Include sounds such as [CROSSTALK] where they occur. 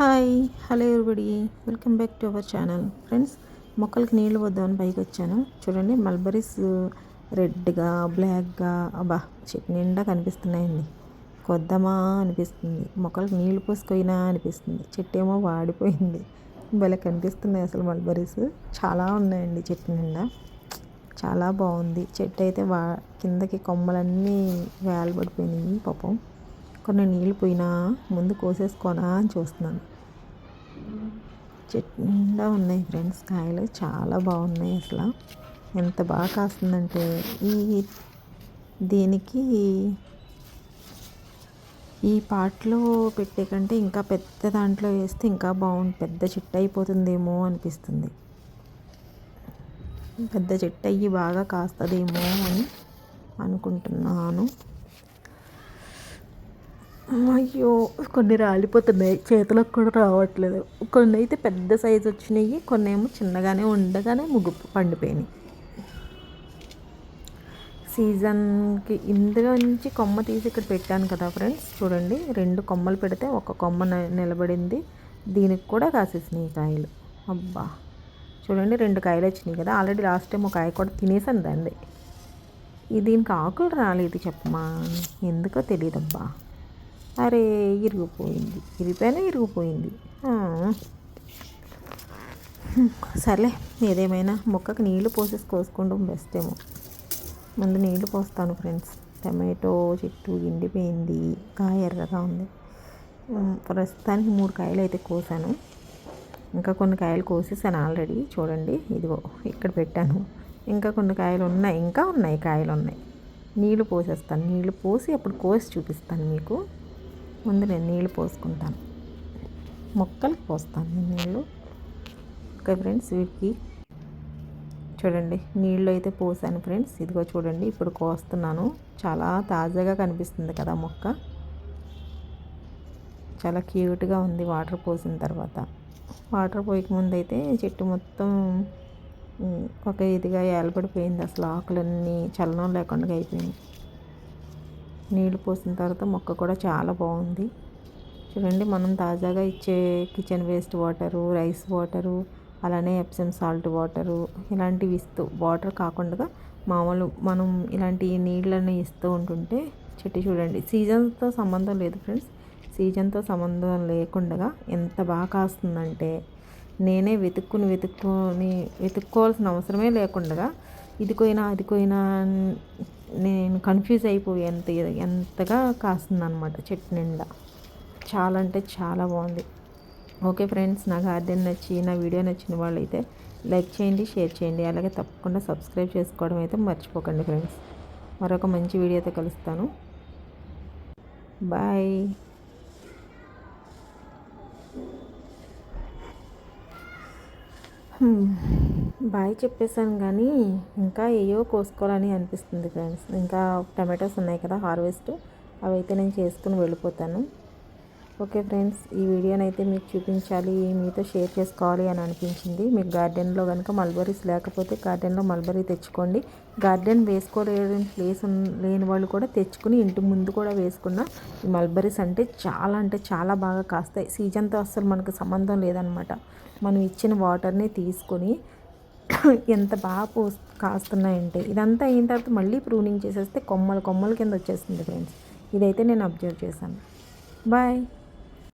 Hi hello everybody. Welcome back to our channel. Friends మొక్కలకి నీళ్ళు వద్దామని పైకి వచ్చాను. చూడండి మల్బరీస్ రెడ్గా బ్లాక్గా అబ్బా చెట్టు నిండా కనిపిస్తున్నాయండి. కొద్దామా అనిపిస్తుంది. మొక్కలకు నీళ్ళు పోసుకొయినా అనిపిస్తుంది. చెట్టు ఏమో వాడిపోయింది. భలే కనిపిస్తున్నాయి అసలు మల్బరీస్. చాలా ఉన్నాయండి చెట్టు నిండా. చాలా బాగుంది. చెట్టు అయితే వా కిందకి కొమ్మలన్నీ వేలబడిపోయినాయి పాపం. కొన్ని నీళ్ళు పోయినా ముందు కోసేసుకోనా అని చూస్తున్నాను. చెట్టు నిండా ఉన్నాయి ఫ్రెండ్స్ కాయలు చాలా బాగున్నాయి అసలు. ఎంత బాగా కాస్తుందంటే ఈ దీనికి ఈ పాటలో పెట్టే కంటే ఇంకా పెద్ద దాంట్లో వేస్తే ఇంకా బాగుంది పెద్ద చెట్టు అయిపోతుందేమో అనిపిస్తుంది. పెద్ద చెట్టు అయ్యి బాగా కాస్తుందేమో అని అనుకుంటున్నాను. అయ్యో కొన్ని రాలిపోతున్నాయి. చేతులకు కూడా రావట్లేదు. కొన్ని అయితే పెద్ద సైజు వచ్చినాయి కొన్ని ఏమో చిన్నగానే ఉండగానే ముగ్గు పండిపోయినాయి. సీజన్కి ఇందులో నుంచి కొమ్మ తీసి ఇక్కడ పెట్టాను కదా ఫ్రెండ్స్ చూడండి. రెండు కొమ్మలు పెడితే ఒక కొమ్మ నిలబడింది. దీనికి కూడా కాసేసినాయి కాయలు. అబ్బా! చూడండి రెండు కాయలు వచ్చినాయి కదా. ఆల్రెడీ లాస్ట్ టైం ఒక కాయ కూడా తినేసాను దాన్ని. దీనికి ఆకులు రాలేదు చెప్పమా? ఎందుకో తెలియదబ్బా. అరే ఇరిగిపోయింది. ఇరిగిపోయినా ఇరిగిపోయింది. సర్లే ఏదేమైనా మొక్కకు నీళ్ళు పోసేసి కోసుకోవడం బెస్ట్ ఏమో. ముందు నీళ్ళు పోస్తాను ఫ్రెండ్స్ టమాటో చెట్టు ఎండిపోయింది. కాయ ఎర్రగా ఉంది. ప్రస్తుతానికి మూడు కాయలు అయితే కోసాను. ఇంకా కొన్ని కాయలు కోసేసాను ఆల్రెడీ చూడండి ఇదిగో ఇక్కడ పెట్టాను. ఇంకా కొన్ని కాయలు ఉన్నాయి. ఇంకా ఉన్నాయి కాయలు ఉన్నాయి. నీళ్ళు పోసేస్తాను. నీళ్ళు పోసి అప్పుడు కోసి చూపిస్తాను మీకు. ముందు నేను నీళ్ళు పోసుకుంటాను. మొక్కలకు పోస్తాను నేను నీళ్ళు. ఓకే ఫ్రెండ్స్ వీటికి చూడండి నీళ్ళు అయితే పోసాను ఫ్రెండ్స్. ఇదిగో చూడండి ఇప్పుడు కోస్తున్నాను. చాలా తాజాగా కనిపిస్తుంది కదా మొక్క. చాలా క్యూట్గా ఉంది వాటర్ పోసిన తర్వాత. వాటర్ పోయకముందు అయితే చెట్టు మొత్తం ఒక ఇదిగా ఏలబడిపోయింది. అసలు ఆకులన్నీ చలనం లేకుండా అయిపోయింది నీళ్ళు పోసిన తర్వాత మొక్క కూడా చాలా బాగుంది. చూడండి మనం తాజాగా ఇచ్చే kitchen waste water rice water అలానే ఎప్సమ్ సాల్ట్ వాటరు ఇలాంటివి ఇస్తూ వాటర్ కాకుండా మామూలు మనం ఇలాంటి నీళ్ళని ఇస్తూ ఉంటుంటే చెట్టు చూడండి. సీజన్తో సంబంధం లేదు ఫ్రెండ్స్ సీజన్తో సంబంధం లేకుండా ఎంత బాగా కాస్తుందంటే నేనే వెతుక్కుని వెతుక్కొని వెతుక్కోవాల్సిన అవసరమే లేకుండా ఇది కోయినా అది కోయినా నేను కన్ఫ్యూజ్ అయిపోయి ఎంత ఎంతగా కాస్తుంది అనమాట చెట్టు నిండా. చాలా అంటే చాలా బాగుంది. ఓకే ఫ్రెండ్స్ నా గార్డెన్ నచ్చి నా వీడియో నచ్చిన వాళ్ళు అయితే లైక్ చేయండి షేర్ చేయండి. అలాగే తప్పకుండా సబ్స్క్రైబ్ చేసుకోవడం అయితే మర్చిపోకండి ఫ్రెండ్స్. మరొక మంచి వీడియోతో కలుస్తాను. బాయ్. బాయ్ చెప్పేశాను కానీ ఇంకా ఏయో కోసుకోవాలని అనిపిస్తుంది ఫ్రెండ్స్. ఇంకా టమాటోస్ ఉన్నాయి కదా హార్వెస్ట్ అవి అయితే నేను చేసుకుని వెళ్ళిపోతాను. ఓకే ఫ్రెండ్స్ ఈ వీడియోని అయితే మీకు చూపించాలి మీతో షేర్ చేసుకోవాలి అని అనిపించింది. మీకు గార్డెన్లో కనుక మల్బరీస్ లేకపోతే గార్డెన్లో మల్బరీ తెచ్చుకోండి. గార్డెన్ వేసుకోలేని ప్లేస్ లేని వాళ్ళు కూడా తెచ్చుకుని ఇంటి ముందు కూడా వేసుకున్న ఈ మల్బరీస్ అంటే చాలా అంటే చాలా బాగా కాస్తాయి. సీజన్తో అస్సలు మనకు సంబంధం లేదనమాట. మనం ఇచ్చిన వాటర్ని తీసుకొని [COUGHS] ఎంత బాగా పో కాస్తున్నాయంటే ఇదంతా అయిన తర్వాత మళ్ళీ ప్రూనింగ్ చేసేస్తే కొమ్మలు కొమ్మల కింద వచ్చేస్తుంది ఫ్రెండ్స్. ఇదైతే నేను అబ్జర్వ్ చేశాను. బాయ్.